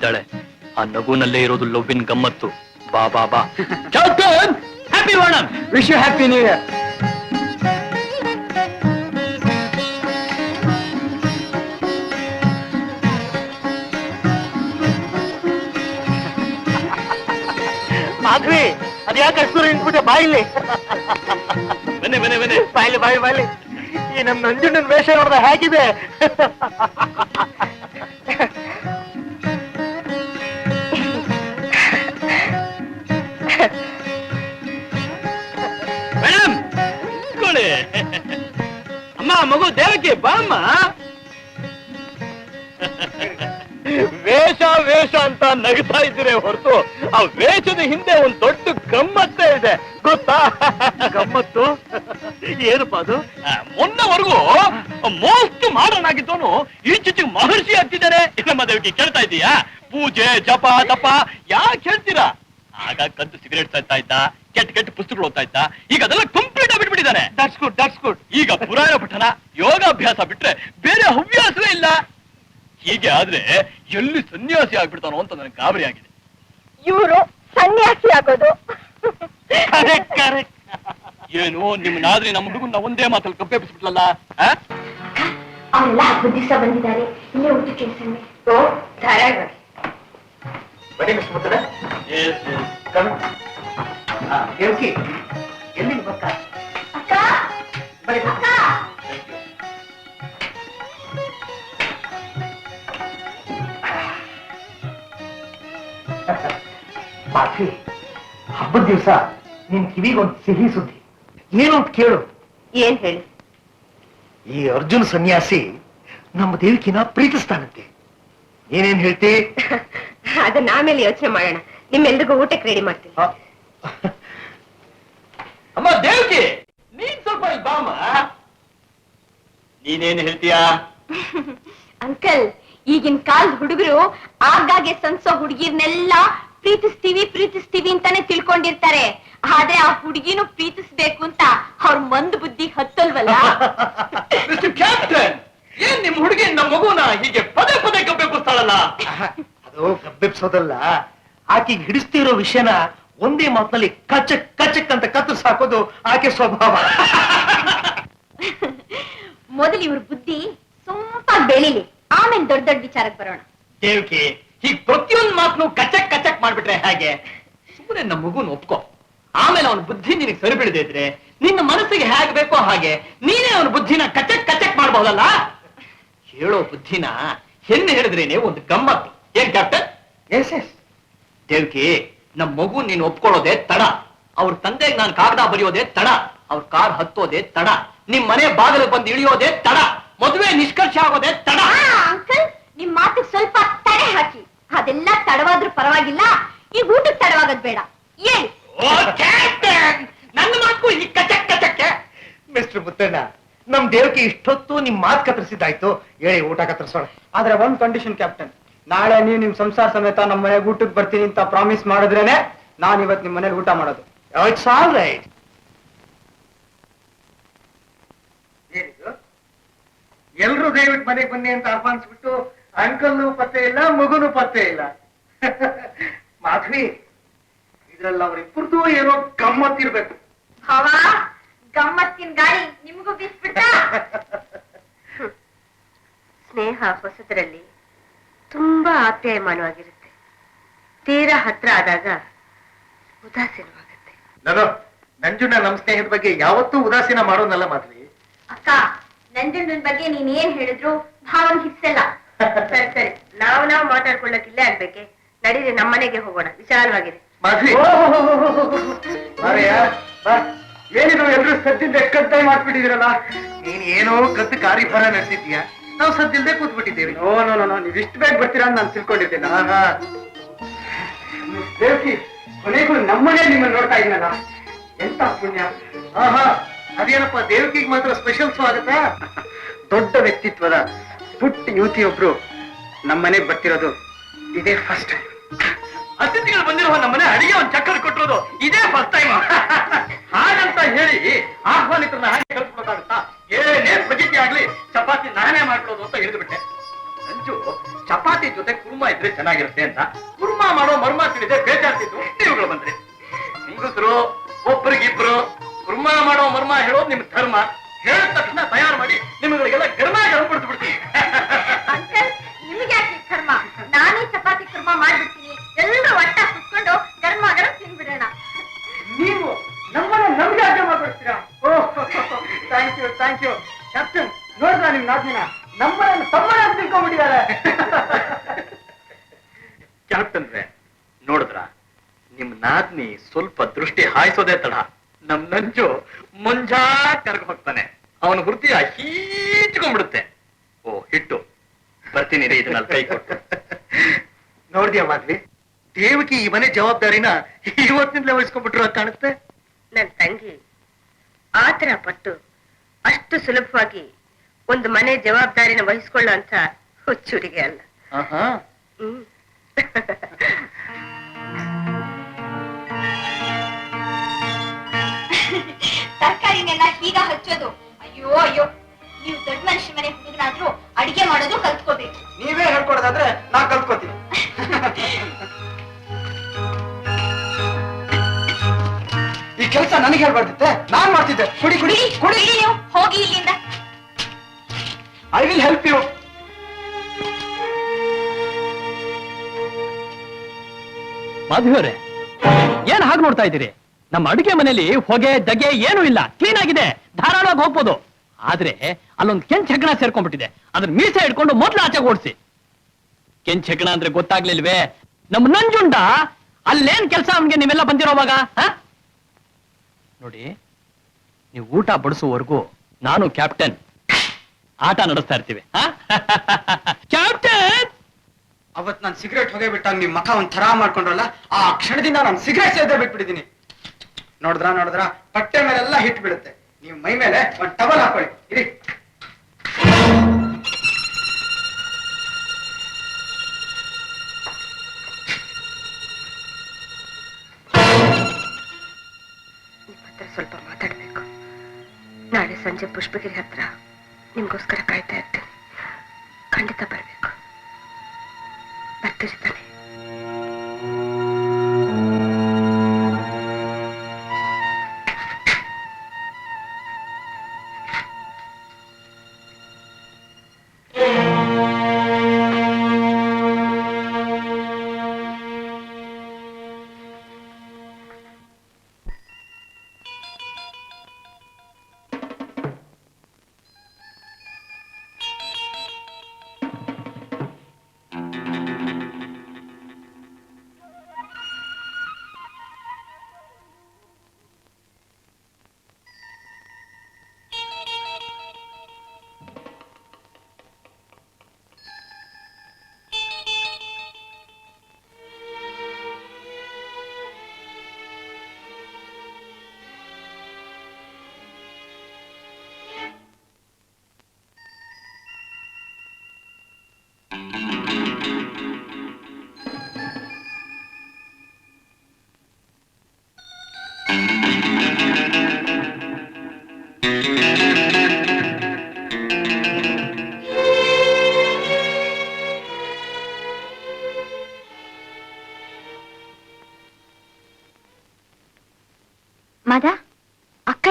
ಬಂದಿದ್ದಾಳೆ ಆ ನಗುನಲ್ಲೇ ಇರೋದು ಲವ್ವಿನ ಗಮ್ಮತ್ತು. ಬಾ ಬಾ ಬಾ. Happy Onam wish you happy new year Madhavi ಅದ್ಯಾಕೆ ಅಷ್ಟು ನಿಂತ್ಬಿಟ್ಟೆ? ಬಾಯಿಲಿ ಬನ್ನಿ ಬನ್ನಿ ಬನ್ನಿ. ಬಾಯಿಲಿ ಬಾಯಿ ಬಾಯಿಲಿ ಈ ನಮ್ಮ ನಂಜುಂಡನ್ ವೇಷ ನೋಡ್ದ ಹೇಗಿದೆ? ಮಗು ದೇವಕ್ಕೆ ಬಾಮ್ಮ? ವೇಷ ವೇಷ ಅಂತ ನಗ್ತಾ ಇದ್ದೀರಿ ಹೊರತು. ಆ ವೇಷದ ಹಿಂದೆ ಒಂದ್ ದೊಡ್ಡ ಗಮ್ಮತ್ತೇ ಇದೆ. ಗೊತ್ತಾ? ಗಮ್ಮತ್ತು? ಏನಪ್ಪ ಅದು? ಮೊನ್ನವರೆಗೂ ಮೋಸ್ಟ್ ಮಾಡರ್ನ್ ಆಗಿದ್ದವನು ಈಚೀಚೆಗೆ ಮಹರ್ಷಿ ಆಗ್ತಿದ್ದಾನೆ. ನಮ್ಮ ದೇವಕ್ಕೆ ಕೇಳ್ತಾ ಇದೀಯಾ? ಪೂಜೆ ಜಪ ತಪ ಯಾಕೆ ಹೇಳ್ತೀರಾ? ಆಗ ಕದ್ದು ಸಿಗರೇಟ್ ತರ್ತಾ ಇದ್ದ ಕೆಟ್ಟ ಕೆಟ್ಟ ಪುಸ್ತಕಗಳು ಓದ್ತಾ ಇದ್ದ ಈಗ ಅದೆಲ್ಲ ಕಂಪ್ಲೀಟ್ ಆಗಿ ಬಿಟ್ಬಿಟ್ಟಿದ್ದಾನೆ. ದಟ್ಸ್ ಗುಡ್ ದಟ್ಸ್ ಗುಡ್ ಈಗ ಪುರಾಣ ಪಠನ ಯೋಗಾಭ್ಯಾಸ ಬಿಟ್ರೆ ಬೇರೆ ಹವ್ಯಾಸವೇ ಇಲ್ಲ. ಹೀಗೆ ಆದ್ರೆ ಎಲ್ಲಿ ಸನ್ಯಾಸಿ ಆಗ್ಬಿಡ್ತಾನೋ ಅಂತ ನನಗೆ ಗಾಬರಿ ಆಗಿದೆ. ಇವರು ಸನ್ಯಾಸಿ ಆಗೋದು. ಕರೆಕ್ಟ್ ಕರೆಕ್ಟ್ ಏನು ನಿಮ್ಮನ್ನಾದ್ರೆ ನಮ್ಮ ಹುಡುಗನ್ನ ಒಂದೇ ಮಾತಲ್ಲಿ ಕಪ್ಪೆಬ್ಬಿಸ್ಬಿಟ್ಲಲ್ಲ? ಅವರೆಲ್ಲ ಬಂದಿದ್ದಾರೆ. ಇಲ್ಲೇ ಬನ್ನಿ ಮಿಸ್ ಮುತ್ತಡ Yes, yes. ದೇವಕಿ ಎಲ್ಲಿ ಗೊತ್ತಾ ಅಕ್ಕ ಬನ್ನಿ ಅಕ್ಕ ಮಾಧವಿ ಹಬ್ಬದ ದಿವಸ ನಿನ್ ಕಿವಿಗೊಂದು ಸಿಹಿ ಸುದ್ದಿ ಏನು ಅಂತ ಕೇಳು ಏನ್ ಹೇಳಿ ಈ ಅರ್ಜುನ್ ಸನ್ಯಾಸಿ ನಮ್ಮ ದೇವಿಕಿನ ಪ್ರೀತಿಸ್ತಾನಂತೆ ಏನೇನ್ ಹೇಳ್ತಿ ಅದನ್ನ ಆಮೇಲೆ ಯೋಚನೆ ಮಾಡೋಣ ನಿಮ್ಮೆಲ್ರಿಗೂ ಊಟಕ್ಕೆ ರೆಡಿ ಮಾಡ್ತೀನಿ. ಆ, ಅಮ್ಮ ದೇವಕಿ! ನೀನ್ ಸ್ವಲ್ಪ ಇಲ್ಲಿ ನೀನೇನು ಹೇಳ್ತೀಯಾ? ಅಂಕಲ್ ಈಗಿನ ಕಾಲದ ಹುಡುಗರು ಆಗಾಗ್ಗೆ ಸನ್ಸೋ ಹುಡುಗಿರ್ನೆಲ್ಲ ಪ್ರೀತಿಸ್ತೀವಿ ಪ್ರೀತಿಸ್ತೀವಿ ಅಂತಾನೆ ತಿಳ್ಕೊಂಡಿರ್ತಾರೆ. ಆದ್ರೆ ಆ ಹುಡುಗಿನೂ ಪ್ರೀತಿಸ್ಬೇಕು ಅಂತ ಅವ್ರ ಮಂದ್ ಬುದ್ಧಿ ಹತ್ತಲ್ವಲ್ಲ? ಮಿಸ್ಟರ್ ಕ್ಯಾಪ್ಟನ್ ಏನ್ ನಿಮ್ ಹುಡುಗಿ ನಮ್ಮ ಮಗುನ ಹೀಗೆ ಪದೇ ಪದೇ ಕಬ್ಬೆಬ್ಬಿಸ್ತಾಳಲ್ಲ ಅದು ಗಬ್ಬೆಬ್ಸೋದಲ್ಲ. ಆಕೆಗೆ ಹಿಡಿಸ್ತಿರೋ ವಿಷಯನ ಒಂದೇ ಮಾತಿನಲ್ಲಿ ಕಚಕ್ ಕಚಕ್ ಅಂತ ಕತ್ತು ಸಾಕೋದು ಆಕೆ ಸ್ವಭಾವ. ಮೊದಲು ಇವ್ರ ಬುದ್ಧಿ ಸೊಂಪಾಗಿ ಬೆಳಿಲಿ. ಆಮೇಲೆ ದೊಡ್ಡ ದೊಡ್ಡ ವಿಚಾರಕ್ಕೆ ಬರೋಣ. ದೇವಕಿ ಹೀಗ್ ಪ್ರತಿಯೊಂದ್ ಮಾತನ್ನು ಕಚಕ್ ಕಚಕ್ ಮಾಡ್ಬಿಟ್ರೆ ಹೇಗೆ? ಸುಮ್ಮನೆ ನಮ್ಮ ಮಗುನ ಒಪ್ಕೋ. ಆಮೇಲೆ ಅವನ ಬುದ್ಧಿ ನಿನಗೆ ಸರಿ ಬಿಡದೆ ಇದ್ರೆ ನಿನ್ನ ಮನಸ್ಸಿಗೆ ಹೇಗೆ ಬೇಕೋ ಹಾಗೆ ನೀನೇ ಅವನ ಬುದ್ಧಿನ ಕಚಕ್ ಕಚಕ್ ಮಾಡಬಹುದಲ್ಲ ಹೇಳೋ ಬುದ್ಧಿನ ಹೆಣ್ಣು ಹೇಳಿದ್ರೇನೆ ಒಂದು ಗಮ್ಮತ್ತು. ಏನ್ ಕ್ಯಾಪ್ಟನ್? ಎಸ್ ಎಸ್ ದೇವಕಿ ನಮ್ ಮಗು ನೀನ್ ಒಪ್ಕೊಳ್ಳೋದೇ ತಡ. ಅವ್ರ ತಂದೆಗೆ ನಾನು ಕಾಗದ ಬರೆಯೋದೇ ತಡ. ಅವ್ರ ಕಾರ್ ಹತ್ತೋದೇ ತಡ. ನಿಮ್ ಮನೆ ಬಾಗಿಲು ಬಂದು ಇಳಿಯೋದೇ ತಡ. ಮದುವೆ ನಿಷ್ಕರ್ಷ ಆಗೋದೇ ತಡ. ಅಂಕಲ್ ನಿಮ್ ಮಾತು ಸ್ವಲ್ಪ ತಡೆ ಹಾಕಿ. ಅದೆಲ್ಲ ತಡವಾದ್ರೂ ಪರವಾಗಿಲ್ಲ. ಈ ಊಟಕ್ಕೆ ತಡವಾಗದ್ ಬೇಡ. ಏ ಓ ಕ್ಯಾಪ್ಟನ್! ನನ್ನ ಮಾತು ಈ ಕಚಕ್ ಕಚಕ್ಕೆ. ಮಿಸ್ಟರ್ ಮುತ್ತಣ್ಣ ನಮ್ ದೇವಕ್ಕೆ ಇಷ್ಟೊತ್ತು ನಿಮ್ ಮಾತು ಕತ್ತರಿಸಿದ್ದಾಯ್ತು. ಹೇಳಿ ಊಟ ಕತ್ತರಿಸೋಣ. ಆದ್ರೆ ಒಂದ್ ಕಂಡೀಷನ್ ಕ್ಯಾಪ್ಟನ್. ನಾಳೆ ನೀವು ನಿಮ್ ಸಂಸಾರ ಸಮೇತ ನಮ್ಮ ಮನೆಗೆ ಊಟಕ್ಕೆ ಬರ್ತೀನಿ ಅಂತ ಪ್ರಾಮಿಸ್ ಮಾಡಿದ್ರೇನೆ ನಾನು ಇವತ್ತು ನಿಮ್ ಮನೇಲಿ ಊಟ ಮಾಡೋದು. ಇಟ್ಸ್ ಆಲ್ ರೈಟ್ ಎಲ್ರು ದಯವಿಟ್ಟು ಮನೆಗೆ ಬನ್ನಿ ಅಂತ ಆಹ್ವಾನಿಸ್ಬಿಟ್ಟು ಅಂಕಲ್ನು ಪತ್ತೆ ಇಲ್ಲ ಮಗುನು ಪತ್ತೆ ಇಲ್ಲ. ಮಾಧವಿ ಇದ್ರಲ್ಲಿ ಅವ್ರಿಬ್ಬರದು ಏನೋ ಗಮ್ಮತ್ತಿರ್ಬೇಕು. ಹವಾ? ಗಮ್ಮತ್ತಿನ ಗಾಳಿ ನಿಮಗೂ ಬೀಸ್ಬಿಟ್ಟ? ಸ್ನೇಹ ಹೊಸದರಲ್ಲಿ ತುಂಬಾ ಆಪ್ಯಾಯಮಾನವಾಗಿರುತ್ತೆ. ತೀರಾ ಹತ್ರ ಆದಾಗ ಉದಾಸೀನವಾಗುತ್ತೆ. ನಾನು ನಂಜುಂಡ ನಮ್ಮ ಸ್ನೇಹದ ಬಗ್ಗೆ ಯಾವತ್ತೂ ಉದಾಸೀನ ಮಾಡೋನಲ್ಲ ಮಾಧವಿ. ಅಕ್ಕ ನಂಜುಣ್ಣನ ಬಗ್ಗೆ ನೀನ್ ಏನ್ ಹೇಳಿದ್ರು ಭಾವನ್ ಹಿಡ್ಸಲ್ಲ. ಸರಿ ಸರಿ. ನಾವು ನಾವು ಮಾತಾಡ್ಕೊಳ್ಳಕ್ ಇಲ್ಲೇ ಆಗ್ಬೇಕೆ? ನಡೀರಿ ನಮ್ಮನೆಗೆ ಹೋಗೋಣ. ವಿಶಾಲವಾಗಿದೆ. ಮಾಧವಿ! ಬಾ. ಏನಿದು ಎಲ್ರು ಸದ್ದಿಂದ ಎಕ್ಕಂತಾಯಿ ಮಾಡ್ಬಿಟ್ಟಿದಿರಲ್ಲ ನೀನ್ ಏನೋ ಕದ್ದು ಕಾರ್ಯಭಾರ ನಡೆಸಿದ್ಯಾ ನಾವು ಸದ್ದಿಲ್ದೆ ಕೂತ್ಬಿಟ್ಟಿದ್ದೇವೆ. ನೋ ನೋ ನೋ ನೀವು ಇಷ್ಟು ಬೇಗ ಬರ್ತೀರಾ ಅಂತ ನಾನು ತಿಳ್ಕೊಂಡಿದ್ದೇನೆ. ದೇವಕಿ ಕೊನೆಗೂ ನಮ್ಮನೆ ನಿಮ್ಮನ್ನ ನೋಡ್ತಾ ಇದ್ನಲ್ಲ ಎಂತ ಪುಣ್ಯ. ಆಹಾ ಅದೇನಪ್ಪ ದೇವಕಿಗೆ ಮಾತ್ರ ಸ್ಪೆಷಲ್ ಸ್ವಾಗತ ದೊಡ್ಡ ವ್ಯಕ್ತಿತ್ವದ ಪುಟ್ಟ ಯುವತಿಯೊಬ್ರು ನಮ್ಮನೆಗೆ ಬರ್ತಿರೋದು ಇದೇ ಫಸ್ಟ್ ಟೈಮ್ ಅತಿಥಿಗಳು ಬಂದಿರುವ ನಮ್ಮನೆ ಅಡಿಗೆ ಒಂದು ಚಕ್ಕರ್ ಕೊಟ್ಟಿರೋದು ಇದೇ ಫಸ್ಟ್ ಟೈಮ್ ಹಾಗಂತ ಹೇಳಿ ಆಹ್ವಾನಿತರನ್ನ ಹಾಗೆ ಕಳ್ಸ್ಕೊಳಕ್ಕಾಗುತ್ತಾ ಏನೇ ಫಜಿತಿ ಆಗ್ಲಿ ಅಂತ ಹೇಳಿದ್ಬಿಟ್ಟೆ. ನಂಜು ಚಪಾತಿ ಜೊತೆ ಕುರ್ಮಾ ಇದ್ರೆ ಚೆನ್ನಾಗಿರುತ್ತೆ ಅಂತ. ಕುರ್ಮಾ ಮಾಡೋ ಮರ್ಮ ತಿಳಿದೆ ಬೇಜಾರ್ತಿದ್ದು ನೀವುಗಳು ಬಂದ್ರೆ. ಹೆಂಗಸರು, ಒಬ್ರಿಗಿಬ್ರು ಕುರ್ಮಾ ಮಾಡೋ ಮರ್ಮ ಹೇಳೋದು ನಿಮ್ ಧರ್ಮ. ಹೇಳಿದ ತಕ್ಷಣ ತಯಾರು ಮಾಡಿ ನಾದ್ನಿ ಸ್ವಲ್ಪ ದೃಷ್ಟಿ ಹಾಯಿಸೋದೇ ತಡ. ನಮ್ ನಂಜು ಮುಂಜಾ ಕರ್ಗ ಹೋಗ್ತಾನೆ. ಅವನ ಹುರ್ತಿಯ ಹೀಚ್ಕೊಂಡ್ಬಿಡುತ್ತೆ. ಓ ಹಿಟ್ಟು. ಬರ್ತೀನಿ ರೀ ಇದನ್ನ ಕೈ ಕೊಟ್ಟು. ನೋಡಿದ್ಯಾ ಮಾದ್ವಿ ದೇವಕಿ ಈ ಮನೆ ಜವಾಬ್ದಾರಿನ ಇವತ್ತಿಂದಲೇ ವಹಿಸ್ಕೊಂಡ್ಬಿಟ್ರು ಅಂತ ಕಾಣುತ್ತೆ. ನನ್ ತಂಗಿ ಆತರ ಪಟ್ಟು ಅಷ್ಟು ಸುಲಭವಾಗಿ ಒಂದು ಮನೆ ಜವಾಬ್ದಾರಿನ ವಹಿಸ್ಕೊಳ್ಳೋ ಅಂತ ಹುಚ್ಚುರಿಗೆ ಅಲ್ಲ. ಹ್ಮ್. ತರಕಾರಿನೆಲ್ಲ ಹೀಗ ಹಚ್ಚೋದು. ಅಯ್ಯೋ ಅಯ್ಯೋ. ನೀವು ದೊಡ್ಡ ಮನುಷ್ಯ ಮನೆ ಹುಡುಗನಾದ್ರೂ ಅಡಿಗೆ ಮಾಡೋದು ಕಲ್ತ್ಕೋಬೇಕು ನೀವೇ ಹೇಳ್ಕೊಡೋದಾದ್ರೆ ನಾ ಕಲ್ತ್ಕೋತೀನಿ. ಈ ಕೆಲಸ ನನಗೆ ಹೇಳ್ಬಾರ್ದಿತ್ತೆ ನಾನ್ ಮಾಡ್ತಿದ್ದೆ. ಕುಡಿ ಕುಡಿ ಕುಡಿ. ನೀವು. ಹೋಗಿ ಇಲ್ಲಿಂದ. ಐ ವಿಲ್ ಹೆಲ್ಪ್ ಯು ಮಾಧುವರೇ ಏನ್ ಹಾಗೆ ನೋಡ್ತಾ ಇದ್ದೀರಿ? ನಮ್ಮ ಅಡುಗೆ ಮನೆಯಲ್ಲಿ ಹೊಗೆ, ದಗೆ ಏನೂ ಇಲ್ಲ. ಕ್ಲೀನ್ ಆಗಿದೆ. ಧಾರಾಳವಾಗಿ ಹೋಗ್ಬೋದು. ಆದ್ರೆ ಅಲ್ಲೊಂದು ಕೆಂಚ್ ಹೆಗ್ಗಣ ಸೇರ್ಕೊಂಡ್ಬಿಟ್ಟಿದೆ. ಅದನ್ನ ಮೀಸೆ ಹಿಡ್ಕೊಂಡು ಮೊದ್ಲು ಆಚೆ ಓಡಿಸಿ. ಕೆಂಚ್ ಹೆಗ್ಣ ಅಂದ್ರೆ ಗೊತ್ತಾಗ್ಲಿಲ್ವೇ? ನಮ್ಮ ನಂಜುಂಡ, ಅಲ್ಲೇನ್ ಕೆಲಸ ಅವನಿಗೆ ನೀವೆಲ್ಲ ಬಂದಿರೋವಾಗ? ನೋಡಿ, ನೀವು ಊಟ ಬಡಿಸುವವರೆಗೂ ನಾನು ಕ್ಯಾಪ್ಟನ್. ಆಟ ನಡೆಸ್ತಾ ಇರ್ತೀವಿ ಕ್ಯಾಪ್ಟನ್! ಅವತ್ ನಾನು ಸಿಗರೇಟ್ ಹೊಗೆ ಬಿಟ್ಟಾಗ ನಿಮ್ ಮಖ ಒಂದ್ ಥರ ಮಾಡ್ಕೊಂಡ್ರಲ್ಲ, ಆ ಕ್ಷಣದಿಂದ ನಾನು ಸಿಗರೇಟ್ ಸೇದೇ ಬಿಟ್ಬಿಟ್ಟಿದೀನಿ. ನೋಡಿದ್ರ ನೋಡಿದ್ರ? ಬಟ್ಟೆ ಮೇಲೆಲ್ಲ ಹಿಟ್ ಬಿಡುತ್ತೆ ನೀವು ಮೈ ಮೇಲೆ ಒಂದ್ ಟವಲ್ ಹಾಕೊಳ್ಳಿ. ಇರಿ. ಸ್ವಲ್ಪ ಮಾತಾಡ್ಬೇಕು. ನಾಳೆ ಸಂಜೆ ಪುಷ್ಪಗಿರಿ ಹತ್ರ ನಿಮ್ಗೋಸ್ಕರ ಕಾಯ್ತಾ ಇರ್ತೀನಿ. ಖಂಡಿತ ಬರ್ಬೇಕು. ಬರ್ತೀರಿ ತಾನೆ?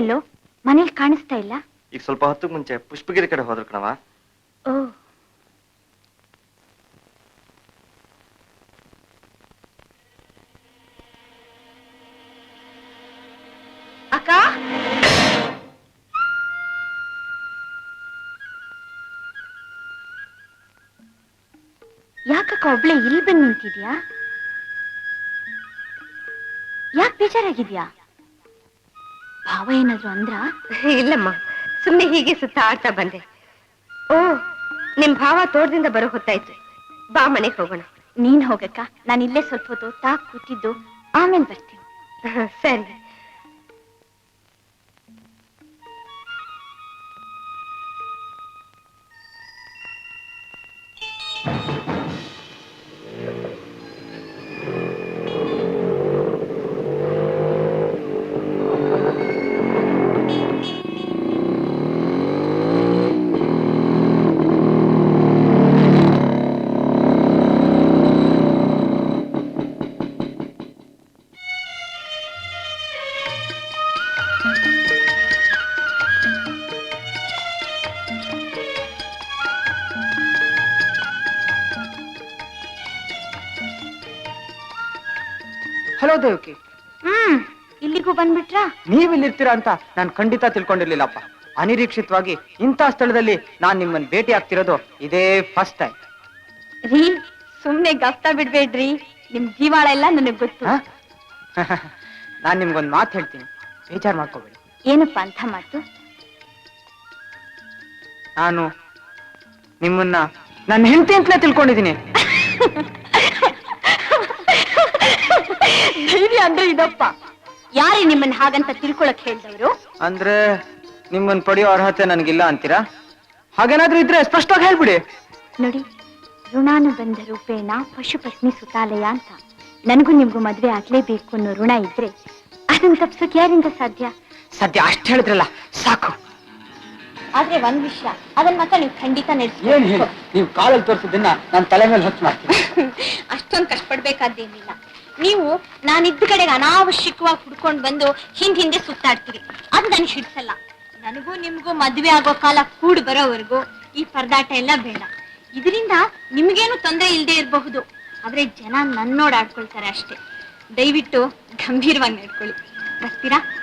ಎಲ್ಲೋ? ಮನೇಲಿ ಕಾಣಿಸ್ತಾ ಇಲ್ಲ? ಈಗ ಸ್ವಲ್ಪ ಹೊತ್ತು ಮುಂಚೆ ಪುಷ್ಪಗಿರಿ ಕಡೆ ಹೋದ್ರು ಕಣವ ಓ. ಅಕ್ಕ? ಯಾಕಕ್ಕ ಒಬ್ಳೆ ಇಲ್ಲಿ ಬಂದು ನಿಂತಿದ್ಯಾ? ಯಾಕೆ ಬೇಜಾರಾಗಿದ್ಯಾ? ಏನಾದ್ರು ಅಂದ್ರ? ಇಲ್ಲಮ್ಮ ಸುಮ್ಮನೆ ಹೀಗೆ ಸುತ್ತಾಡ್ತಾ ಬಂದೆ. ಓ ನಿಮ್ ಭಾವ ತೋಟದಿಂದ ಬರೋ ಹೊತ್ತಾಯ್ತು. ಬಾ ಮನೆಗೆ ಹೋಗೋಣ. ನೀನ್ ಹೋಗಕ್ಕ? ನಾನು ಇಲ್ಲೇ ಸ್ವಲ್ಪ ಹೊತ್ತು ತಾಕ್ ಕೂತಿದ್ದು. ಆಮೇಲೆ ಬರ್ತೀನಿ. ಸರಿ. ಹಲೋ ದೇವಕಿ ಹ್ಮ್ ಇಲ್ಲಿಗೂ ಬಂದ್ಬಿಟ್ರ? ನೀವ್ ಇಲ್ಲಿರ್ತೀರಾ ಅಂತ ನಾನು ಖಂಡಿತ ತಿಳ್ಕೊಂಡಿರ್ಲಿಲ್ಲಪ್ಪ. ಅನಿರೀಕ್ಷಿತವಾಗಿ ಇಂಥ ಸ್ಥಳದಲ್ಲಿ ನಾನ್ ನಿಮ್ಮನ್ನ ಭೇಟಿ ಆಗ್ತಿರೋದು ಇದೇ ಫಸ್ಟ್ ಟೈಮ್ ರೀ ಸುಮ್ನೆ ಗಪ್ತ ಬಿಡ್ಬೇಡ್ರಿ. ನಿಮ್ ಜೀವಾಳ ಎಲ್ಲ ನನಗ್ ಗೊತ್ತು. ನಾನ್ ನಿಮ್ಗೊಂದ್ ಮಾತು ಹೇಳ್ತೀನಿ. ಬೇಜಾರ್ ಮಾಡ್ಕೋಬೇಡಿ. ಏನಪ್ಪ ಅಂತ ಮಾತು? ನಾನು ನಿಮ್ಮನ್ನ ನನ್ನ ಹೆಂಡತಿ ಅಂತಲೇ ತಿಳ್ಕೊಂಡಿದ್ದೀನಿ. ಅಂದ್ರೆ ಇದಪ್ಪ. ಯಾರೇ ನಿಮ್ಮನ್ನ ಹಾಗಂತ ತಿಳ್ಕೊಳಕ್ ಹೇಳಿದವರು? ಅಂದ್ರೆ ನಿಮ್ಮನ್ ಪಡೆಯೋ ಅರ್ಹತೆ ನನಗಿಲ್ಲ ಅಂತೀರಾ? ಹಾಗೇನಾದ್ರೂ ಇದ್ರೆ ಸ್ಪಷ್ಟವಾಗಿ ಹೇಳ್ಬಿಡಿ. ನೋಡಿ ಋಣಾನುಬಂಧ ರೂಪೇಣ ಪಶುಪತ್ನಿ ಸುತಾಲಯ ಅಂತ. ನನಗೂ ನಿಮ್ಗೂ ಮದ್ವೆ ಆಗ್ಲೇಬೇಕು ಅನ್ನೋ ಋಣ ಇದ್ರೆ ಅದನ್ನ ತಪ್ಸೋಕ್ ಯಾರಿಂದ ಸಾಧ್ಯ? ಸದ್ಯ ಅಷ್ಟು ಹೇಳಿದ್ರಲ್ಲ ಸಾಕು. ಆದ್ರೆ ಒಂದ್ ವಿಷಯ ಅದನ್ನ ಮಾತ್ರ ನೀವು ಖಂಡಿತ ಏನ್ ಹೇಳಿ ನೀವು ಕಾಲಲ್ಲಿ ತೋರಿಸಿದ್ದನ್ನ ನಾನು ತಲೆ ಮೇಲೆ ಹೊತ್ತು ಮಾಡ್ತೀನಿ. ಅಷ್ಟೊಂದು ಕಷ್ಟಪಡ್ಬೇಕಾದ್ದೇನಿಲ್ಲ. ನೀವು ನಾನಿದ್ದ ಕಡೆಗೆ ಅನಾವಶ್ಯಕವಾಗಿ ಹುಡ್ಕೊಂಡು ಬಂದು ಹಿಂದ್ ಹಿಂದೆ ಸುತ್ತಾಡ್ತೀರಿ. ಅದು ನನಗೆ ಹಿಡ್ಸಲ್ಲ. ನನಗೂ ನಿಮಗೂ ಮದ್ವೆ ಆಗೋ ಕಾಲ ಕೂಡ್ ಬರೋವರೆಗೂ ಈ ಪರದಾಟ ಎಲ್ಲ ಬೇಡ. ಇದರಿಂದ ನಿಮ್ಗೇನು ತೊಂದರೆ ಇಲ್ಲದೆ ಇರಬಹುದು. ಆದ್ರೆ ಜನ ನನ್ನೋಡ್ ಆಡ್ಕೊಳ್ತಾರೆ ಅಷ್ಟೇ. ದಯವಿಟ್ಟು ಗಂಭೀರವಾಗಿ ನಡ್ಕೊಳ್ಳಿ. ಬರ್ತೀರಾ?